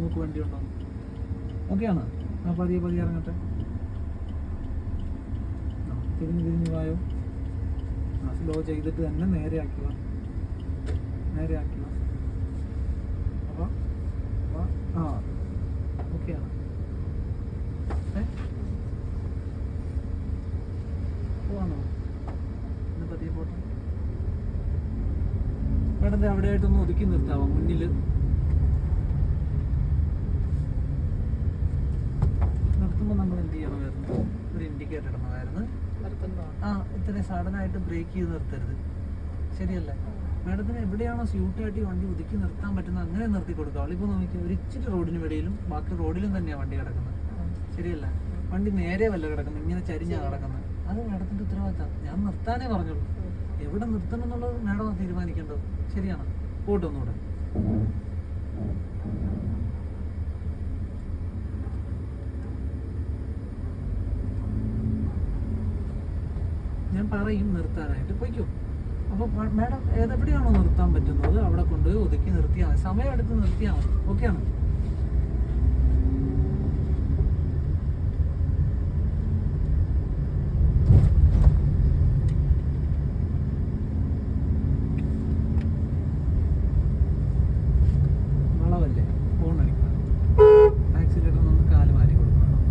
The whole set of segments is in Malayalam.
നോക്ക് വണ്ടി ഉണ്ടോ ഓക്കെയാണ്? ആ പതിയെ പതിയെ ഇറങ്ങട്ടെ. ആ, തിരിഞ്ഞ് തിരിഞ്ഞ് വായോ. ആ സ്ലോ ചെയ്തിട്ട് തന്നെ നേരെ ആക്കുക. നേരെ ആക്കുക. അപ്പൊ അപ്പൊ ആ ഓക്കെയാണ്? പോവാണോ? എന്നാ പതിയെ പോട്ടെ. അവിടെ ആയിട്ടൊന്ന് ഒതുക്കി നിർത്താവോ? മുന്നിൽ നിർത്തുമ്പോൾ നമ്മൾ എന്ത് ചെയ്യണമായിരുന്നു നിർത്തുമ്പോ ആ ഇത്രയും സഡനായിട്ട് ബ്രേക്ക് ചെയ്ത് നിർത്തരുത്. ശരിയല്ലേ? മാഡത്തിന് എവിടെയാണോ സ്യൂട്ടായിട്ട് ഈ വണ്ടി ഒതുക്കി നിർത്താൻ പറ്റുന്നത് അങ്ങനെ നിർത്തി കൊടുക്കുക. അവളിപ്പോൾ നോക്കിയാൽ ഒരു ഇച്ചിരി റോഡിന് വെളിയിലും ബാക്കി റോഡിലും തന്നെയാണ് വണ്ടി കിടക്കുന്നത്. ശരിയല്ല? വണ്ടി നേരെ വല്ല കിടക്കുന്നത് ഇങ്ങനെ ചരിഞ്ഞാണ് കിടക്കുന്നത്. അത് മാഡത്തിന്റെ ഉത്തരവാദിത്തം. ഞാൻ നിർത്താനേ പറഞ്ഞുള്ളൂ. എവിടെ നിർത്തണം എന്നുള്ളത് മാഡം തീരുമാനിക്കേണ്ടത് ശരിയാണ്. പോട്ടൊന്നുകൂടെ ഞാൻ പറയും നിർത്താനായിട്ട് പൊയ്ക്കോ. അപ്പോൾ മാഡം ഏതെവിടെയാണോ നിർത്താൻ പറ്റുന്നത് അവിടെ കൊണ്ടുപോയി ഒതുക്കി നിർത്തിയാൽ മതി. സമയം എടുത്ത് നിർത്തിയാൽ മതി. ഓക്കെയാണ് വളവല്ലേ ഫോൺ അടിക്കണം ആക്സിലേറ്റർ ഒന്ന് കാൽ മാറ്റി കൊടുക്കണം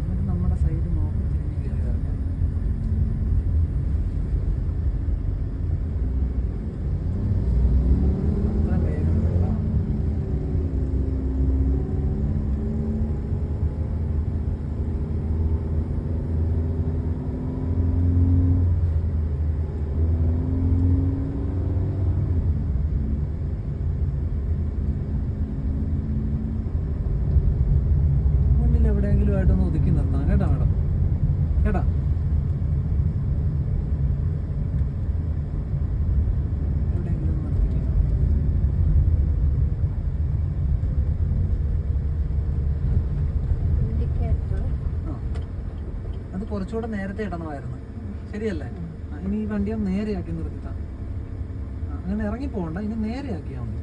എന്നിട്ട് നമ്മുടെ സൈഡ് നോക്കി തിരിഞ്ഞ് കയറി വരണം അത്ര വേഗം വേണ്ട. മുന്നിൽ എവിടെയെങ്കിലും ആയിട്ടൊന്ന് ഒതുക്കി നിർത്താം കേട്ടാ മാഡം കേട്ടാ എവിടെയെങ്കിലും ഒന്ന് നിർത്തിക്കാം ഇൻഡിക്കേറ്റർ ആ അത് കുറച്ചുകൂടെ നേരത്തെ ഇടണമായിരുന്നു. ശരിയല്ലേ? ഇനി ഈ വണ്ടി നേരെയാക്കി നിർത്തിത്താ. അങ്ങനെ ഇറങ്ങി പോകണ്ട ഇനി നേരെയാക്കിയാൽ മതി.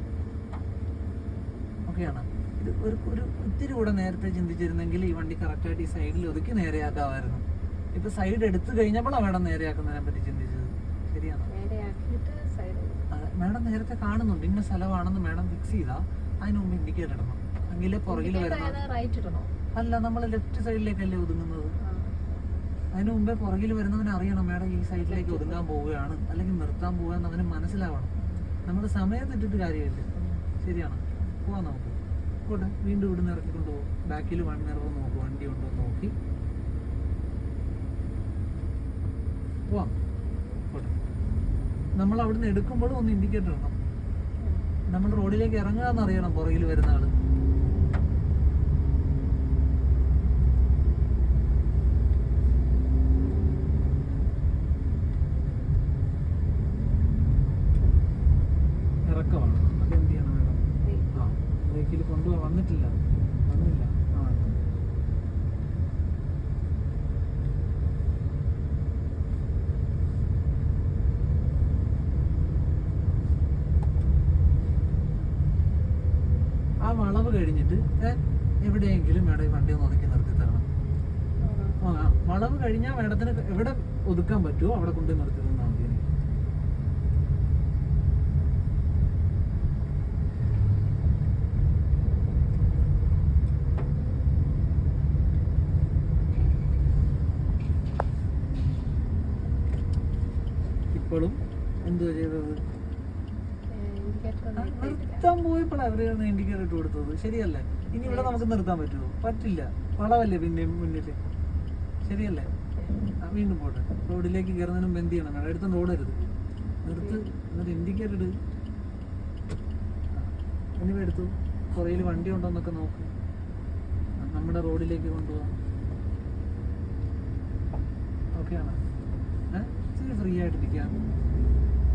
ഓക്കെയാണ്? ഇത് ഒരു ഒരു ഒത്തിരി കൂടെ നേരത്തെ ചിന്തിച്ചിരുന്നെങ്കിൽ ഈ വണ്ടി കറക്റ്റായിട്ട് ഈ സൈഡിൽ ഒതുക്കി നേരെയാക്കാമായിരുന്നു. ഇപ്പൊ സൈഡ് എടുത്തു കഴിഞ്ഞപ്പോഴാണ് മേഡം നേരെയാക്കുന്നതിനെ പറ്റി ചിന്തിച്ചത്. ശരിയാണ്? മേഡം നേരത്തെ കാണുന്നുണ്ട്. ഇന്ന സ്ഥലമാണെന്ന് മേഡം ഫിക്സ് ചെയ്താ. അതിന് മുമ്പ് ഇൻഡിക്കേറ്റർ ഇടണം. എങ്കിലേ പുറകിൽ ഇടണോ? അല്ല നമ്മൾ ലെഫ്റ്റ് സൈഡിലേക്കല്ലേ ഒതുങ്ങുന്നത്? അതിന് മുമ്പേ പുറകിൽ വരുന്നവന് അറിയണം മേഡം ഈ സൈഡിലേക്ക് ഒതുങ്ങാൻ പോവുകയാണ് അല്ലെങ്കിൽ നിർത്താൻ പോവുകയെന്ന് അവന് മനസ്സിലാവണം. നമ്മൾ സമയം തെറ്റിട്ട് കാര്യമില്ല. ശരിയാണ്. പോവാം നമുക്ക്. പോട്ടെ വീണ്ടും ഇവിടുന്ന് ഇറക്കിക്കൊണ്ട് പോകും ബാക്കിൽ വൺ ഇറങ്ങും നോക്കും വണ്ടി ഉണ്ടോ നോക്കി. പോവാം. പോട്ടെ. നമ്മൾ അവിടുന്ന് എടുക്കുമ്പോഴും ഒന്ന് ഇൻഡിക്കേറ്റർ ഇടണം. നമ്മൾ റോഡിലേക്ക് ഇറങ്ങുക എന്നറിയണം പുറകിൽ വരുന്ന ആൾ ഇറക്കമാണ് അത് എന്ത് ചെയ്യണം മേഡം ആ കൊണ്ടുപോകാൻ വന്നിട്ടില്ല. വന്നില്ല. ആ വളവ് കഴിഞ്ഞിട്ട് എവിടെയെങ്കിലും മേഡം വണ്ടി ഒന്ന് ഒതുക്കി നിർത്തി തരണം. വളവ് കഴിഞ്ഞാൽ മേഡത്തിന് എവിടെ ഒതുക്കാൻ പറ്റുമോ അവിടെ കൊണ്ട് നിർത്തി ഇപ്പോഴും എന്തുവാ ചെയ്തത്? നിർത്താൻ പോയപ്പോഴാണ് അവർ ഇൻഡിക്കേറ്റർ ഇട്ട് കൊടുത്തത്. ശരിയല്ലേ? ഇനി ഇവിടെ നമുക്ക് നിർത്താൻ പറ്റുമോ? പറ്റില്ല. വളവല്ലേ പിന്നെ മുന്നിൽ ശരിയല്ലേ? ആ, വീണ്ടും പോട്ടെ. റോഡിലേക്ക് കയറുന്നതിനും മുമ്പ് എന്ത് ചെയ്യണം? മേഡം എടുത്തോണ്ട് ഓടരുത് നിർത്ത്. എന്നിട്ട് ഇൻഡിക്കേറ്റർ ഇട് ഇനി എടുത്തു. പുറയിൽ വണ്ടി ഉണ്ടോ എന്നൊക്കെ നോക്ക് നമ്മുടെ റോഡിലേക്ക് കൊണ്ടുപോകാം. ഓക്കെയാണ്? ഏഹ് ഫ്രീ ആയിട്ടിരിക്കാം.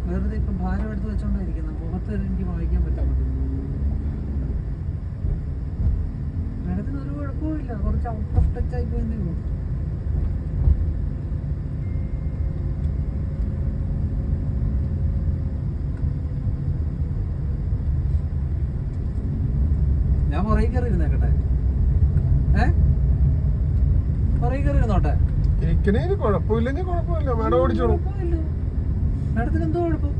വെറുതെ ഇപ്പം ഭാരം എടുത്ത് വെച്ചോണ്ടായിരിക്കുന്നത് മുഖത്ത് എനിക്ക് വായിക്കാൻ പറ്റുന്നുണ്ട് മാഡത്തിന് ഒരു കുഴപ്പമില്ല കുറച്ച് ഔട്ട് ഓഫ് ടച്ച് ആയി പോയെന്നേ ഉള്ളൂ ഞാൻ പുറകെ കയറി ഇരുന്നേക്കട്ടെ ഏ പുറകെ കയറി ഇരുന്നോട്ടെ ഇരിക്കണേന് കുഴപ്പമില്ലെങ്കിൽ കുഴപ്പമില്ല. മേഡം ഓടിച്ചോളൂ. മേഡത്തിന് എന്തോ കുഴപ്പം?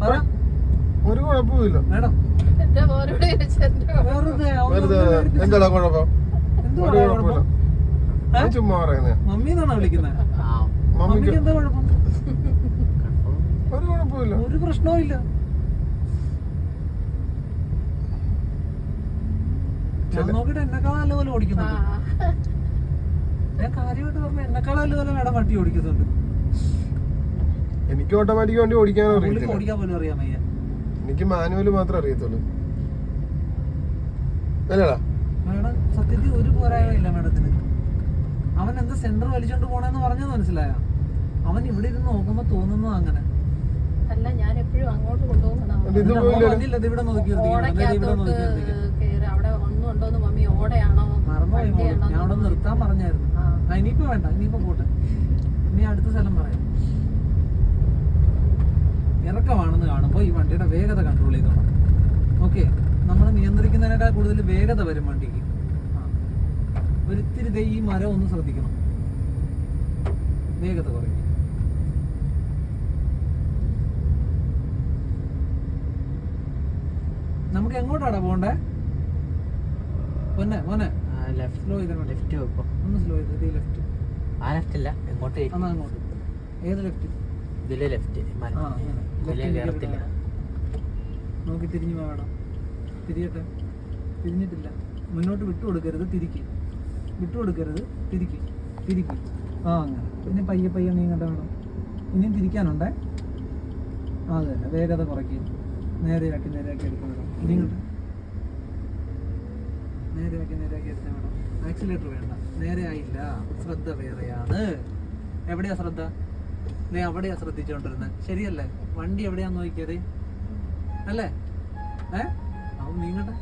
പറ. ഒരു കുഴപ്പമില്ല മേഡം. എന്താടാ കുഴപ്പം? ഒരു കുഴപ്പമില്ല. ഞാൻ ചുമ്മാ പറയുന്നേ. മമ്മി എന്നാണോ വിളിക്കുന്നത് മമ്മിക്ക് മമ്മിക്ക് എന്താ കുഴപ്പം? ഒരു കുഴപ്പമില്ല ഒരു പ്രശ്നവും ഇല്ല. ഞാൻ നോക്കിട്ട് എന്നെക്കാളും നല്ലപോലെ ആ, ഓടിക്കുന്നുണ്ട് ഞാൻ കാര്യമായിട്ട് പറഞ്ഞ എന്നെക്കാളും നല്ലപോലെ മേഡം വണ്ടി ഓടിക്കുന്നുണ്ട്. എനിക്ക് ഓട്ടോമാറ്റിക് വണ്ടി ഓടിക്കാൻ പുള്ളിക്ക് അറിയത്തില്ല. ഓടിക്കാൻ പോലും അറിയാൻ വയ്യ. എനിക്ക് മാനുവൽ മാത്രമേ അറിയത്തുള്ളൂ. അല്ലടാ. മേഡം സത്യത്തിൽ ഒരു പോരായ്മയില്ല മേഡത്തിന്. അവൻ എന്താ സെന്റർ വലിച്ചോണ്ട് പോണെന്ന് പറഞ്ഞത് മനസ്സിലായ? അവൻ ഇവിടെ ഇരുന്ന് നോക്കുമ്പോ തോന്നുന്നത് അങ്ങനെ. അല്ല ഞാൻ എപ്പോഴും അങ്ങോട്ട് കൊണ്ടുപോകുന്നതാണ് ഇത് എന്നിട്ട് അവൻ പോയില്ലല്ലോ. പറഞ്ഞില്ല, "ദേ ഇവിടെ നോക്കി നിർത്തിക്കണം, ദേ ഇവിടെ ഓടക്കകത്തോട്ട് നോക്കി നിർത്തിക്കണം." കേറി. അവിടെ ഒന്നും ഉണ്ടോന്ന് മമ്മി ഓടയാണോ? മറന്നുപോയി മോൾ. വണ്ടിയാണോ ഞാൻ അവിടെ നിർത്താൻ പറഞ്ഞായിരുന്നു. ഇനിയിപ്പോ വേണ്ട ഇനിയിപ്പോ പോട്ടെ. ഇനി അടുത്ത സ്ഥലം പറയാം. ഇറക്കമാണെന്ന് കാണുമ്പോൾ ഈ വണ്ടിയുടെ വേഗത കൺട്രോൾ ചെയ്തോണം ഓക്കെ നമ്മൾ നിയന്ത്രിക്കുന്നതിനേക്കാൾ കൂടുതൽ വേഗത വരും വണ്ടിക്ക്. ഒരിത്തിരി ഈ മരം ഒന്ന് ശ്രദ്ധിക്കണം. വേഗത കുറയ്ക്കും നമുക്ക് എങ്ങോട്ടാണ് പോണ്ടേ പൊന്നെ മോനെ ലെഫ്റ്റ് ഇതാണ് ലെഫ്റ്റ് വെക്കോ. ഒന്ന് സ്ലോ ചെയ്ത് ലെഫ്റ്റ് ആ ലെഫ്റ്റ് അല്ല എങ്ങോട്ട്? എന്നാ അങ്ങോട്ട്. ഏത് ലെഫ്റ്റ് ഇതിലെ ലെഫ്റ്റ് ഇതിലെ കയറത്തില്ല നോക്കി തിരിഞ്ഞു പോകണം തിരിയട്ടെ. തിരിഞ്ഞിട്ടില്ല. മുന്നോട്ട് വിട്ടു കൊടുക്കരുത് തിരിക്ക്. വിട്ടു കൊടുക്കരുത് തിരിക്ക്. തിരിക്ക്. ആ അങ്ങനെ. പിന്നെ പയ്യെ പയ്യെ നീങ്ങട്ടെ വേണം. ഇനിയും തിരിക്കാനുണ്ടേ? ആ അത് തന്നെ. വേഗത കുറയ്ക്കും. നേരെയാക്കി നേരെയാക്കി എടുക്കാൻ വേണം. ഇനി ഇങ്ങോട്ട് നേരെയാക്കി നേരെയാക്കി എടുക്കാൻ വേണം. ആക്സിലേറ്റർ വേണ്ട. നേരെ ആയില്ല. ശ്രദ്ധ വേറെയാണ്. എവിടെയാ ശ്രദ്ധ? നീ അവിടെയാ ശ്രദ്ധിച്ചോണ്ടിരുന്നത് ശരിയല്ലേ? വണ്ടി എവിടെയാന്ന് നോക്കിയത്? അല്ലേ? ഏ? അവൻ നീങ്ങട്ടെ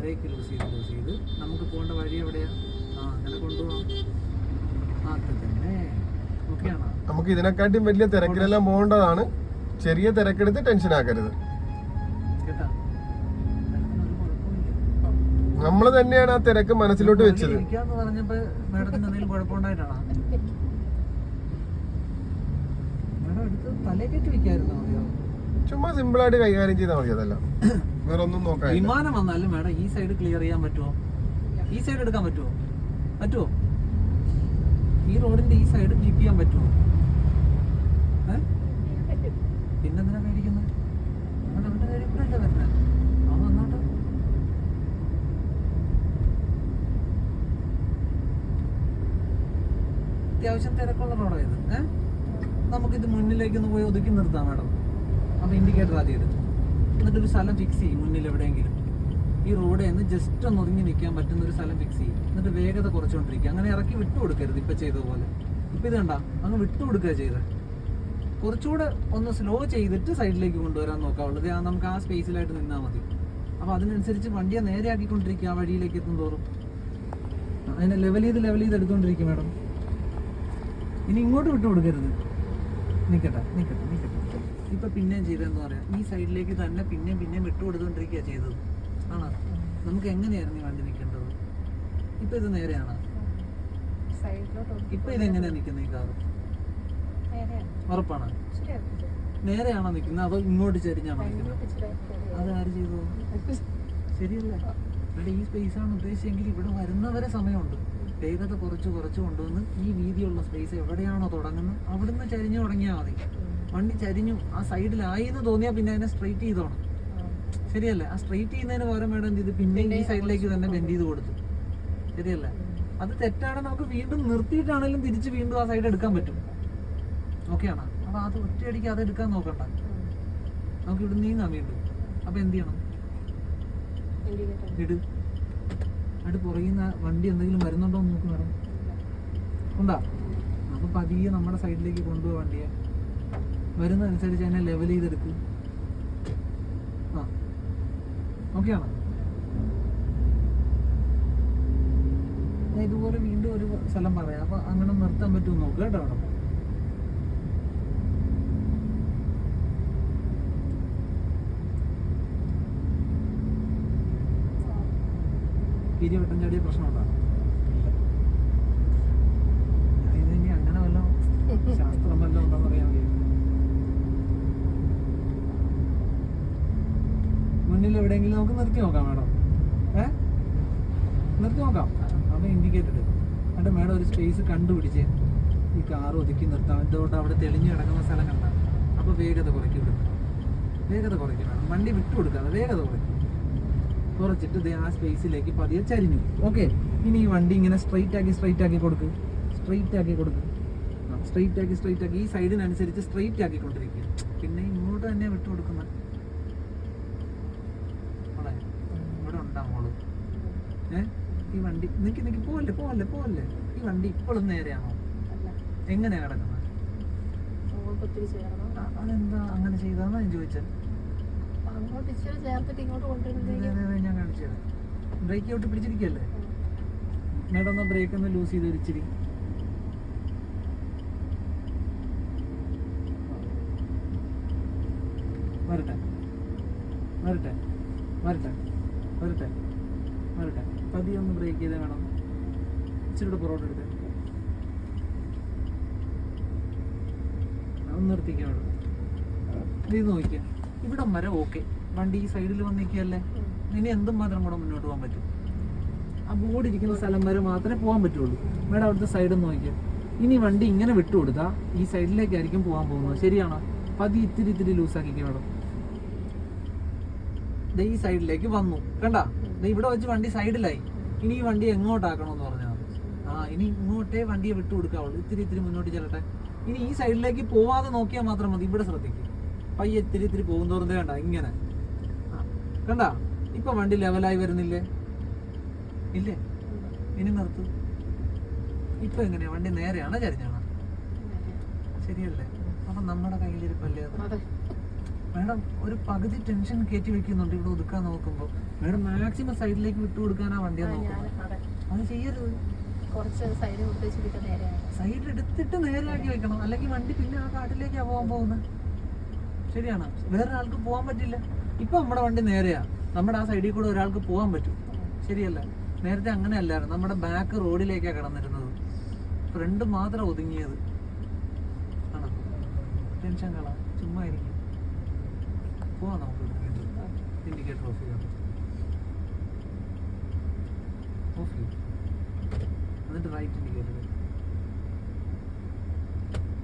ബ്രേക്ക് ലൂസ് ചെയ്ത് ലൂസ് ചെയ്ത്. നമുക്ക് പോകേണ്ട വഴി എവിടെയാ? ആ അങ്ങനെ കൊണ്ടുപോകാം ആ അത് തന്നെ. നമുക്ക് ഇതിനെക്കാട്ടും വലിയ തിരക്കിലെല്ലാം പോകേണ്ടതാണ്. ചെറിയ തിരക്കെടുത്ത് ടെൻഷൻ ആക്കരുത്. നമ്മൾ തന്നെയാണ് ആ തിരക്ക് മനസ്സിലോട്ട് വെച്ചത്. ചുമ്മാ സിമ്പിൾ ആയിട്ട് കൈകാര്യം ചെയ്താൽ മതി അതല്ല. വേറെ ഒന്നും നോക്കാൻ വിമാനം വന്നാലും മേഡം ഈ സൈഡ് ക്ലിയർ ചെയ്യാൻ പറ്റുമോ ഈ സൈഡ് എടുക്കാൻ പറ്റുമോ പറ്റുമോ ഈ റോഡിന്റെ ഈ സൈഡ് കീപ്പ് ചെയ്യാൻ പറ്റുമോ? പിന്നെന്തിനാ പേടിക്കുന്നത് അവിടെ അവന്റെ കാര്യം കൂടെ അല്ലേ അത്യാവശ്യം തിരക്കുള്ള റോഡാണ് ഇത്. ഏഹ് നമുക്കിത് മുന്നിലേക്കൊന്ന് പോയി ഒതുക്കി നിർത്താം മാഡം. അപ്പോൾ ഇൻഡിക്കേറ്റർ ആദ്യം ഇടും എന്നിട്ട് ഒരു സ്ഥലം ഫിക്സ് ചെയ്യും മുന്നിൽ എവിടെയെങ്കിലും. ഈ റോഡിൽ നിന്ന് ജസ്റ്റ് ഒന്ന് ഒതുങ്ങി നിൽക്കാൻ പറ്റുന്ന ഒരു സ്ഥലം ഫിക്സ് ചെയ്യും. എന്നിട്ട് വേഗത കുറച്ചുകൊണ്ടിരിക്കുക അങ്ങനെ ഇറക്കി വിട്ടു കൊടുക്കരുത് ഇപ്പൊ ചെയ്ത പോലെ. ഇപ്പൊ ഇത് കണ്ട അങ്ങ് വിട്ടു കൊടുക്കുക ചെയ്തത് കുറച്ചുകൂടെ ഒന്ന് സ്ലോ ചെയ്തിട്ട് സൈഡിലേക്ക് കൊണ്ടുവരാൻ നോക്കാവുള്ളൂ ഇത് നമുക്ക് ആ സ്പേസിലായിട്ട് നിന്നാൽ മതി. അപ്പോൾ അതിനനുസരിച്ച് വണ്ടിയെ നേരെ ആക്കിക്കൊണ്ടിരിക്കുക ആ വഴിയിലേക്ക് എത്തും തോറും. അതിനെ ലെവൽ ചെയ്ത് ലെവൽ ചെയ്ത് എടുത്തോണ്ടിരിക്കും മാഡം. ഇനി ഇങ്ങോട്ട് വിട്ടു കൊടുക്കരുത്. നിക്കട്ടെ നിക്കട്ടെ നിക്കട്ടെ. ഇപ്പൊ പിന്നെയും ചെയ്തതെന്ന് പറയാം. ഈ സൈഡിലേക്ക് തന്നെ പിന്നെയും പിന്നെയും വിട്ടു കൊടുത്തോണ്ടിരിക്കുക ചെയ്തത്. ആണോ? നമുക്ക് എങ്ങനെയായിരുന്നു ഈ വണ്ടി നിൽക്കേണ്ടത്? ഇപ്പൊ ഇത് നേരെയാണ്? ഇപ്പൊ ഇതെങ്ങനെയാ നിൽക്കുന്നത് ഈ കാറ്? നേരെയാണ്. ഉറപ്പാണ്? നേരെയാണോ നിൽക്കുന്നത് അതോ ഇങ്ങോട്ട് ചെരിഞ്ഞാണോ നിൽക്കുന്നത്. അത് ആര് ചെയ്തു? ശരിയല്ല? ഇവിടെ ഈ സ്പേസ് ആണ് ഉദ്ദേശിച്ചെങ്കിൽ ഇവിടെ വരുന്നവരെ സമയമുണ്ട്. വേഗത കുറച്ച് കുറച്ച് കൊണ്ടുവന്ന് ഈ വീതിയുള്ള സ്പേസ് എവിടെയാണോ തുടങ്ങുന്നത് അവിടുന്ന് ചരിഞ്ഞു തുടങ്ങിയാൽ മതി. വണ്ടി ചരിഞ്ഞു ആ സൈഡിലായി എന്ന് തോന്നിയാൽ പിന്നെ അതിനെ സ്ട്രെയിറ്റ് ചെയ്തോണം ശരിയല്ലേ? ആ സ്ട്രെയിറ്റ് ചെയ്യുന്നതിന് പകരം മേഡം എന്ത് ചെയ്ത്? പിന്നെ ഈ സൈഡിലേക്ക് തന്നെ ബെൻഡ് ചെയ്ത് കൊടുത്തു. ശരിയല്ലേ? അത് തെറ്റാണ് നമുക്ക് വീണ്ടും നിർത്തിയിട്ടാണെങ്കിലും തിരിച്ച് വീണ്ടും ആ സൈഡ് എടുക്കാൻ പറ്റും. ഓക്കെയാണ് അപ്പൊ അത് ഒറ്റയടിക്ക് അത് എടുക്കാൻ നോക്കണ്ട. നമുക്ക് ഇവിടെ നീങ്ങാം വീണ്ടും. അപ്പൊ എന്ത് ചെയ്യണം? ഇട്. അവിടെ പുറകിൽ വണ്ടി എന്തെങ്കിലും വരുന്നുണ്ടോ എന്ന് നോക്കി മേഡം. ഉണ്ടാ? അപ്പൊ പതിയെ നമ്മുടെ സൈഡിലേക്ക് കൊണ്ടുപോകാൻ വണ്ടിയെ. വരുന്നതനുസരിച്ച് അതിനെ ലെവൽ ചെയ്തെടുക്കും. ആ. ഓക്കെയാണോ ഇതുപോലെ വീണ്ടും ഒരു സ്ഥലം പറയാം. അപ്പൊ അങ്ങനെ നിർത്താൻ പറ്റുമോ നോക്കുക കേട്ടോ അവിടെ കീരി വെട്ടം ചാടിയ പ്രശ്നമുണ്ടോ ഇതിനി അങ്ങനെ വല്ല ശാസ്ത്രം വല്ല ഉണ്ടോന്ന് അറിയാൻ മുന്നിൽ എവിടെയെങ്കിലും നമുക്ക് നിർത്തി നോക്കാം മാഡം. ഏ? നിർത്തി നോക്കാം. അപ്പോൾ ഇൻഡിക്കേറ്റഡ് എന്നിട്ട് മാഡം ഒരു സ്പേസ് കണ്ടുപിടിച്ച് ഈ കാർ ഒതുക്കി നിർത്താം. എന്തുകൊണ്ട് അവിടെ തെളിഞ്ഞു കിടക്കുന്ന സ്ഥലം കണ്ടാൽ അപ്പോൾ വേഗത കുറയ്ക്കും വേഗത കുറയ്ക്കും വേണം വണ്ടി വിട്ടു കൊടുക്കാതെ വേഗത കുറയ്ക്കും. കുറച്ചിട്ട് ദേ ആ സ്പേസിലേക്ക് പതിയെ ചരിഞ്ഞു. ഓക്കെ ഇനി ഈ വണ്ടി ഇങ്ങനെ സ്ട്രൈറ്റ് ആക്കി സ്ട്രൈറ്റ് ആക്കി കൊടുക്ക്. സ്ട്രൈറ്റ് ആക്കി കൊടുക്ക്. സ്ട്രൈറ്റ് ആക്കി സ്ട്രൈറ്റ് ആക്കി. ഈ സൈഡിനനുസരിച്ച് സ്ട്രൈറ്റ് ആക്കി കൊണ്ടിരിക്കുക പിന്നെ ഇങ്ങോട്ട് തന്നെ വിട്ടു കൊടുക്കുന്ന. ഇവിടെ ഉണ്ടാ മോൾ. ഏ? ഈ വണ്ടി നിക്ക് നിക്ക് പോവല്ലേ പോവല്ലേ പോവല്ലേ? ഈ വണ്ടി ഇപ്പോഴും നേരെയാണോ? അല്ല. എങ്ങനെയാ കിടക്കുന്നത് അതെന്താ അങ്ങനെ ചെയ്താന്നാ ഞാൻ ചോദിച്ചത് ഇച്ചിരി ചേർത്തിട്ട് ഇങ്ങോട്ട് ഞാൻ ബ്രേക്ക് ഔട്ട് പിടിച്ചിരിക്കല്ലേ? ഒന്ന് ബ്രേക്ക് ഒന്ന് ലൂസ് ചെയ്ത് വരട്ടെ. വരട്ടെ. വരട്ടെ. വരട്ടെ. വരട്ടെ. പതിയെ ഒന്ന് ബ്രേക്ക് ചെയ്തേ വേണം. ഇച്ചിരി കൂടെ പുറകോട്ട് എടുത്തേ. ഒന്ന് നിർത്തിക്കാം ഇത് ഇവിടെ വരെ ഓക്കെ വണ്ടി ഈ സൈഡിൽ വന്നിരിക്കുകയല്ലേ ഇനി എന്തും മാത്രം കൂടെ മുന്നോട്ട് പോകാൻ പറ്റും. ആ ബോർഡ് ഇരിക്കുന്ന സ്ഥലം വരെ മാത്രമേ പോകാൻ പറ്റുള്ളൂ. മേഡം അവിടുത്തെ സൈഡ് നോക്കിയാൽ ഇനി വണ്ടി ഇങ്ങനെ വിട്ടുകൊടുത്താൽ ഈ സൈഡിലേക്കായിരിക്കും പോകാൻ പോകുന്നത്. ശരിയാണോ? പതി ഇത്തിരി ഇത്തിരി ലൂസാക്കിക്കുക മേഡം. ദേ ഈ സൈഡിലേക്ക് വന്നു. കണ്ട? ദേ ഇവിടെ വെച്ച് വണ്ടി സൈഡിലായി ഇനി ഈ വണ്ടി എങ്ങോട്ടാക്കണമെന്ന് പറഞ്ഞാൽ ആ ഇനി ഇങ്ങോട്ടേ വണ്ടിയെ വിട്ടു കൊടുക്കാവുള്ളൂ ഇത്തിരി ഇത്തിരി മുന്നോട്ട് ചെല്ലട്ടെ. ഇനി ഈ സൈഡിലേക്ക് പോവാതെ നോക്കിയാൽ മാത്രം മതി. ഇവിടെ ശ്രദ്ധിക്കുക പയ്യെ ഇത്തിരി ഇത്തിരി പോകും തോറും കണ്ട ഇങ്ങനെ. കണ്ട? ഇപ്പൊ വണ്ടി ലെവലായി വരുന്നില്ലേ? ഇല്ലേ? ഇനി നിർത്ത്. ഇപ്പൊ എങ്ങനെയാ? വണ്ടി നേരെയാണോ ചരിഞ്ഞാണോ? ശരിയല്ലേ? അപ്പൊ നമ്മുടെ കയ്യിലിരിപ്പല്ലേ അത്? മാഡം ഒരു പകുതി ടെൻഷൻ കയറ്റി വെക്കുന്നുണ്ട് ഇവിടെ ഒതുക്കാൻ നോക്കുമ്പോൾ മാഡം മാക്സിമം സൈഡിലേക്ക് വിട്ടു കൊടുക്കാനാ വണ്ടിയെ ഞാൻ നോക്കുന്നത്. അത്. ചെയ്യരുത്. സൈഡ് എടുത്തിട്ട് നേരെയാക്കി വെക്കണം. അല്ലെങ്കിൽ വണ്ടി പിന്നെ ആ കാട്ടിലേക്കാ പോകാൻ പോകുന്നത്. ശരിയാണ്. വേറെ ആൾക്ക് പോകാൻ പറ്റില്ല. ഇപ്പൊ നമ്മുടെ വണ്ടി നേരെയാ. നമ്മുടെ ആ സൈഡിൽ കൂടെ ഒരാൾക്ക് പോകാൻ പറ്റും. ശരിയല്ല. നേരത്തെ അങ്ങനെ അല്ലായിരുന്നു നമ്മുടെ ബാക്ക് റോഡിലേക്കാ കിടന്നിരുന്നത്. ഫ്രണ്ട് മാത്രം ഒതുങ്ങിയത്. ആണോ? ടെൻഷൻ കളാ. ചുമ്മാ ഇരിക്കും. പോവാം നമുക്ക് ഇൻഡിക്കേറ്റർ ഓഫ് ചെയ്യാം. ഓഫ് ചെയ്യും. എന്നിട്ട് റൈറ്റ് ഇൻഡിക്കേറ്റർ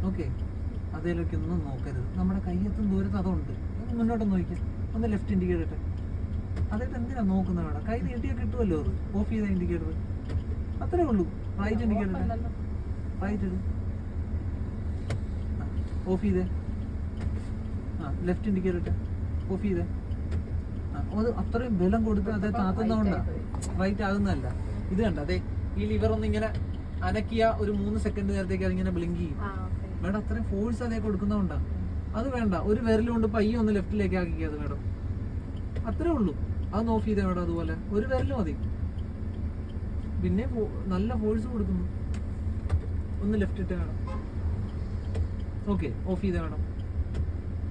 ഓക്കെ അതിലേക്ക് ഒന്നും നോക്കരുത്. നമ്മുടെ കയ്യെത്തും ദൂരത്ത് അതുണ്ട്. ഒന്ന് മുന്നോട്ട് നോക്കി ഒന്ന് ലെഫ്റ്റ് ഇൻഡിക്കേറ്റർ ഇട്ടെ. അതായത് എന്തിനാ നോക്കുന്നത് വേണം കൈ നീട്ടിയാൽ കിട്ടുമല്ലോ അത്. ഓഫ് ചെയ്ത ഇൻഡിക്കേറ്റർ അത്രേ ഉള്ളൂ. റൈറ്റ് ഇൻഡിക്കേറ്റർ റൈറ്റ് ഇട്. ഓഫ് ചെയ്തേ. ആ ലെഫ്റ്റ് ഇൻഡിക്കേറ്റർ ഇട്ടെ. ഓഫ് ചെയ്തേ. ആ അത് അത്രയും ബലം കൊടുത്ത് അതേ താത്തുന്നതുകൊണ്ടാണ് റൈറ്റ് ആകുന്നതല്ല. ഇത് കണ്ട? അതെ ഈ ലിവർ ഒന്ന് ഇങ്ങനെ അനക്കിയ ഒരു മൂന്ന് സെക്കൻഡ് നേരത്തേക്ക് അതിങ്ങനെ ബ്ലിങ്ക് ചെയ്യും. മേഡം അത്രയും ഫോഴ്സ് അതേ കൊടുക്കുന്നതുകൊണ്ടാ അത് വേണ്ട. ഒരു വിരലുകൊണ്ട് പയ്യെ ഒന്ന് ലെഫ്റ്റിലേക്ക് ആക്കിക്കുക അത് മേഡം. അത്രേ ഉള്ളൂ. അത് ഓഫ് ചെയ്തേ മേഡം അതുപോലെ. ഒരു വിരൽ മതി. പിന്നെ നല്ല ഫോഴ്സ് കൊടുക്കുന്നു. ഒന്ന് ലെഫ്റ്റ് ഇട്ട് വേണം ഓക്കെ ഓഫ് ചെയ്തേ വേണം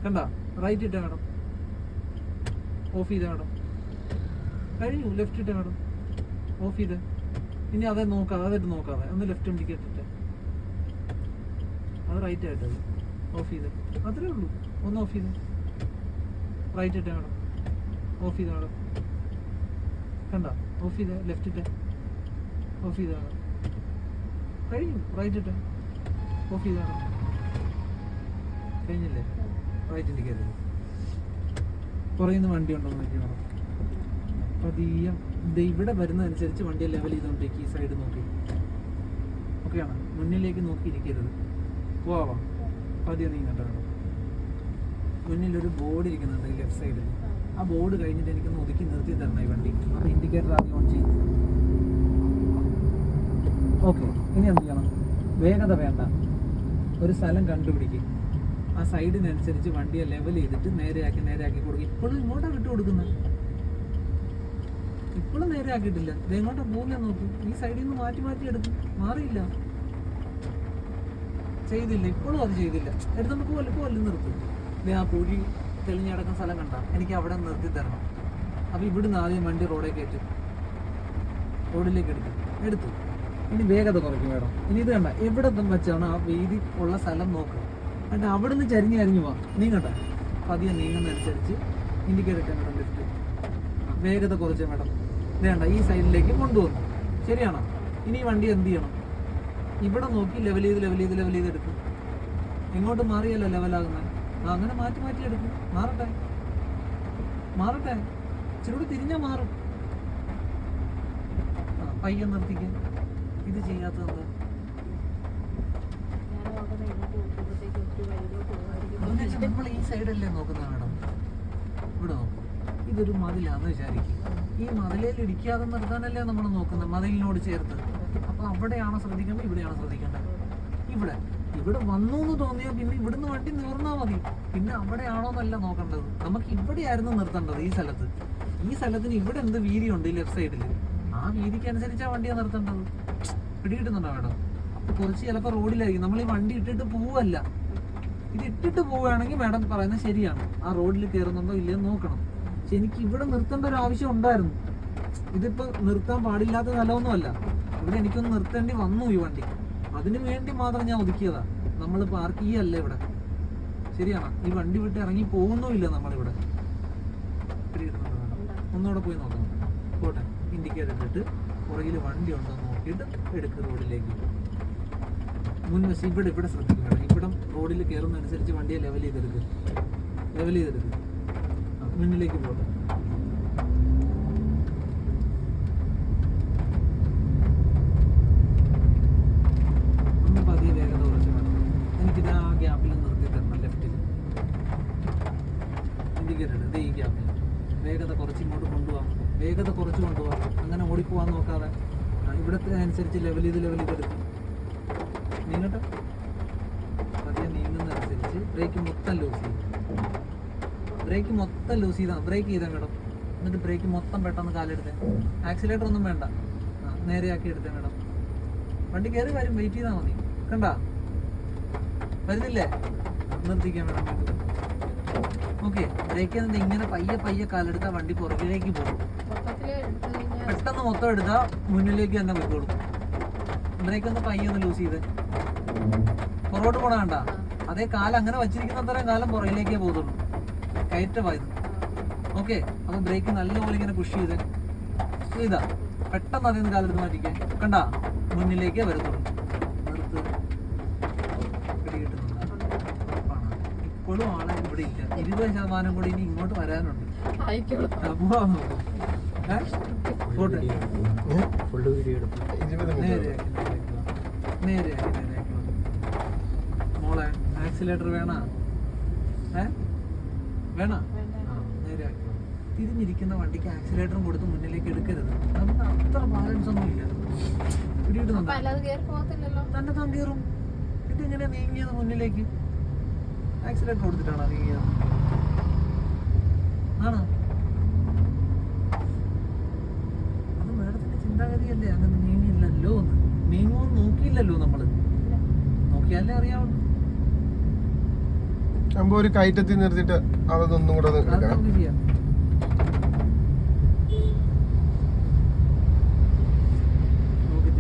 കണ്ട? റൈറ്റ് ഇട്ട് വേണം ഓഫ് ചെയ്തേ വേണം കഴിഞ്ഞു. ലെഫ്റ്റ് ഇട്ട് വേണം ഓഫ് ചെയ്ത്. ഇനി അതേ നോക്കാതെ അതായിട്ട് നോക്കാതെ. ഒന്ന് ലെഫ്റ്റ് ഇൻഡിക്കേറ്റ് അത് റൈറ്റ് ആയിട്ട് ഓഫ് ചെയ്ത് അത്രേ ഉള്ളൂ. ഒന്ന് ഓഫ് ചെയ്ത്. റൈറ്റ് ഇട്ടേ മാഡം. ഓഫ് ചെയ്ത മാഡം. കണ്ട? ഓഫ് ചെയ്ത ലെഫ്റ്റ് ഇട്ടേ. ഓഫ് ചെയ്ത മാഡം. കഴിഞ്ഞു. റൈറ്റ് ഇട്ടേ. ഓഫ് ചെയ്ത മാഡം. കഴിഞ്ഞില്ലേ? റൈറ്റ് കയറി കുറയുന്ന വണ്ടി ഉണ്ടോ നോക്കി മേഡം. പതിയെ. ഇവിടെ വരുന്നതനുസരിച്ച് വണ്ടിയെ ലെവൽ ചെയ്തുകൊണ്ടിരിക്കും. ഈ സൈഡ് നോക്കി. ഓക്കെയാണ് മുന്നിലേക്ക് നോക്കിയിരിക്കരുത് പോവാം. പതിയെ നീങ്ങട്ടെ വേണം മുന്നിലൊരു ബോർഡ് ഇരിക്കുന്നുണ്ട് ലെഫ്റ്റ് സൈഡിൽ ആ ബോർഡ് കഴിഞ്ഞിട്ട് എനിക്കൊന്ന് ഒതുക്കി നിർത്തി തരണം ഈ വണ്ടി. അപ്പോൾ ഇൻഡിക്കേറ്റർ ആദ്യം ഓൺ ചെയ്യും. ഓക്കെ ഇനി എന്ത് ചെയ്യണം? വേഗത വേണ്ട. ഒരു സ്ഥലം കണ്ടുപിടിക്കും. ആ സൈഡിനനുസരിച്ച് വണ്ടിയെ ലെവൽ ചെയ്തിട്ട് നേരെയാക്കി നേരെയാക്കി കൊടുക്കും. ഇപ്പോഴും ഇങ്ങോട്ടാണ് വിട്ടു കൊടുക്കുന്നത് ഇപ്പോഴും നേരെയാക്കിയിട്ടില്ല. ഇത് എങ്ങോട്ടാണ് പോകുന്നത് നോക്കും. ഈ സൈഡിൽ നിന്ന് മാറ്റി മാറ്റി എടുക്കും. മാറിയില്ല. ചെയ്തില്ല ഇപ്പോഴും അത് ചെയ്തില്ല. എടുത്തോണ്ട് പോവല്ലേ പോലെ നിർത്തും. ദേ ആ പൊഴി തെളിഞ്ഞടക്കുന്ന സ്ഥലം കണ്ട എനിക്ക് അവിടെ നിർത്തി തരണം. അപ്പോൾ ഇവിടുന്ന് ആദ്യം വണ്ടി റോഡേ കയറ്റും. റോഡിലേക്ക് എടുക്കും. എടുത്തു. ഇനി വേഗത കുറയ്ക്കും മേഡം ഇനി ഇത് കണ്ട എവിടെ വെച്ചാണ് ആ വീതി ഉള്ള സ്ഥലം നോക്കുക. എന്നിട്ട് അവിടെ നിന്ന് ചരിഞ്ഞ് ചരിഞ്ഞ് പോവാം നീങ്ങട്ടെ പതിയെ നീങ്ങുന്നതനുസരിച്ച് ഇൻഡിക്കേറ്റർ ഇട്ടേ മേഡം ലിഫ്റ്റ് വേഗത കുറച്ച് മേഡം വേണ്ട ഈ സൈഡിലേക്ക് കൊണ്ടുവന്നു. ശരിയാണോ? ഇനി വണ്ടി എന്ത് ചെയ്യണം? ഇവിടെ നോക്കി ലെവൽ ചെയ്ത് ലെവൽ ചെയ്ത് ലെവൽ ചെയ്ത് എടുക്കും. എങ്ങോട്ട് മാറിയല്ലോ ലെവലാകുന്നത് ആ അങ്ങനെ മാറ്റി മാറ്റി എടുക്കും. മാറട്ടെ. മാറട്ടെ. ഇച്ചിരി കൂടി തിരിഞ്ഞാൽ മാറും. ആ പയ്യെ നിർത്തിക്കാൻ ഇത് ചെയ്യാത്തത് എന്താ? നമ്മൾ ഈ സൈഡല്ലേ നോക്കുന്ന മാഡം? ഇവിടെ നോക്കും. ഇതൊരു മതിലാന്ന് വിചാരിക്കും. ഈ മതിലേൽ ഇടിക്കാതെ നിർത്താനല്ലേ നമ്മൾ നോക്കുന്നത്? മതിലിനോട് ചേർത്ത്. അപ്പൊ അവിടെയാണോ ശ്രദ്ധിക്കേണ്ടത്? ഇവിടെയാണോ ശ്രദ്ധിക്കേണ്ടത്? ഇവിടെ. ഇവിടെ വന്നു എന്ന് തോന്നിയാൽ പിന്നെ ഇവിടുന്ന് വണ്ടി നിർന്നാൽ മതി. പിന്നെ അവിടെയാണോ എന്നല്ല നോക്കേണ്ടത്. നമുക്ക് ഇവിടെയായിരുന്നു നിർത്തേണ്ടത് ഈ സ്ഥലത്ത്. ഈ സ്ഥലത്തിന് ഇവിടെ എന്ത് വീതിയുണ്ട് ഈ ലെഫ്റ്റ് സൈഡിൽ ആ വീതിക്ക് അനുസരിച്ചാണ് വണ്ടിയാണ് നിർത്തേണ്ടത്. പിടികിട്ടുന്നുണ്ടോ മേഡം? അപ്പൊ കുറച്ച് ചിലപ്പോൾ റോഡിലായിരിക്കും. നമ്മൾ ഈ വണ്ടി ഇട്ടിട്ട് പോവല്ല. ഇത് ഇട്ടിട്ട് പോവുകയാണെങ്കിൽ മാഡം പറയുന്നത് ശരിയാണ്. ആ റോഡിൽ കയറുന്നുണ്ടോ ഇല്ലയെന്ന് നോക്കണം. പക്ഷെ എനിക്ക് ഇവിടെ നിർത്തേണ്ട ഒരു ആവശ്യം ഉണ്ടായിരുന്നു. ഇതിപ്പോ നിർത്താൻ പാടില്ലാത്ത സ്ഥലമൊന്നുമല്ല ഇവിടെ എനിക്കൊന്ന് നിർത്തേണ്ടി വന്നു ഈ വണ്ടി. അതിനു വേണ്ടി മാത്രം ഞാൻ ഒതുക്കിയതാ. നമ്മൾ പാർക്ക് ചെയ്യല്ല ഇവിടെ? ശരിയാണ്. ഈ വണ്ടി വിട്ട് ഇറങ്ങി പോകുന്നുമില്ല നമ്മളിവിടെ? ഒന്നുകൂടെ പോയി നോക്കണം പോട്ടെ. ഇൻഡിക്കേറ്റർ ഇട്ടിട്ട് പുറകിൽ വണ്ടി ഉണ്ടോ നോക്കിയിട്ട് എടുക്ക് റോഡിലേക്ക്. മുൻവശം ഇവിടെ ഇവിടെ ശ്രദ്ധിക്കണം ഇവിടെ റോഡിൽ കയറുന്നതനുസരിച്ച് വണ്ടിയെ ലെവൽ ചെയ്തെടുക്കുക ലെവൽ ചെയ്തെടുക്കുക മുന്നിലേക്ക് പോട്ടെ ഒന്ന് പതിയെ വേഗത കുറച്ച് വേണം എനിക്കിത് ആ ഗ്യാപ്പിൽ നിർത്തി തരണം ലെഫ്റ്റിൽ ഇൻഡിക്കേറ്റർ ഇത് ഈ ഗ്യാപ്പിൽ വേഗത കുറച്ച് ഇങ്ങോട്ട് കൊണ്ടുപോകാം വേഗത കുറച്ച് കൊണ്ടുപോകാം അങ്ങനെ ഓടിപ്പോവാൻ നോക്കാതെ ആ, ലെവൽ ചെയ്ത് ലെവൽ ചെയ്തെടുക്കും നീങ്ങട്ടെ? പതിയെ നീങ്ങുന്നതനുസരിച്ച് ബ്രേക്ക് മൊത്തം ലൂസ് ചെയ്യും. ബ്രേക്ക് മൊത്തം ലൂസ് ചെയ്താൽ ബ്രേക്ക് ചെയ്താൽ മേഡം. എന്നിട്ട് ബ്രേക്ക് മൊത്തം പെട്ടെന്ന് കാലെടുത്തേ. ആക്സിലേറ്റർ ഒന്നും വേണ്ട. നേരെയാക്കി എടുത്തേ മേഡം. വണ്ടി കയറി വരും വെയിറ്റ് ചെയ്താൽ മതി. കണ്ട? വരുന്നില്ലേ? നിർത്തിക്കാൻ മേഡം. ഓക്കെ ബ്രേക്ക് എന്നിട്ട് ഇങ്ങനെ പയ്യെ പയ്യെ കാലെടുത്താൽ വണ്ടി പുറകിലേക്ക് പോകും. പെട്ടെന്ന് മൊത്തം എടുത്താൽ മുന്നിലേക്ക് തന്നെ പൊയ്ക്കോളും ബ്രേക്ക് ഒന്ന് പയ്യൊന്ന് ലൂസ് ചെയ്ത്. പുറകോട്ട് പോണ കണ്ട? അതേ കാലം അങ്ങനെ വച്ചിരിക്കുന്ന അത്രയും കാലം പുറകിലേക്കേ പോകത്തുള്ളൂ. കയറ്റമായത് ഓക്കെ അപ്പൊ ബ്രേക്ക് നല്ലപോലെ ഇങ്ങനെ പുഷ് ചെയ്ത്. ഇതാ പെട്ടെന്ന് അതിൽ നിന്ന് കാലെടുത്ത് മാറ്റിക്കാൻ കണ്ട? മുന്നിലേക്കേ വരത്തുള്ളൂ. ഇപ്പോഴും ആളെ ഇവിടെ ഇല്ല. ഇരുപത് ശതമാനം കൂടി ഇനി ഇങ്ങോട്ട് വരാനുണ്ട്. പോവാൻ നോക്ക്. മോളെ ആക്സിലേറ്റർ വേണ? ഏ? വേണ? നേരെയാക്കി വാ. തിരിഞ്ഞിരിക്കുന്ന വണ്ടിക്ക് ആക്സിലേറ്ററും കൊടുത്ത് മുന്നിലേക്ക് എടുക്കരുത്. നമുക്ക് അത്ര ബാലൻസ് ഒന്നും ഇല്ല. തന്നെ താൻ കയറും ഇത് ഇങ്ങനെ നീങ്ങിയത് മുന്നിലേക്ക്? ആക്സിലേറ്റർ കൊടുത്തിട്ടാണോ നീങ്ങിയത്? ആണോ അത് മേഡത്തിന്റെ ചിന്താഗതിയല്ലേ അങ്ങനെ നീങ്ങിയില്ലല്ലോ എന്ന്. നീങ്ങുമെന്ന് നോക്കിയില്ലല്ലോ നമ്മൾ. നോക്കിയാലേ അറിയാവുള്ളൂ. അമ്പോ ഒരു കയറ്റത്തിൽ നിർത്തിയിട്ട് അതൊന്നും കൂടെ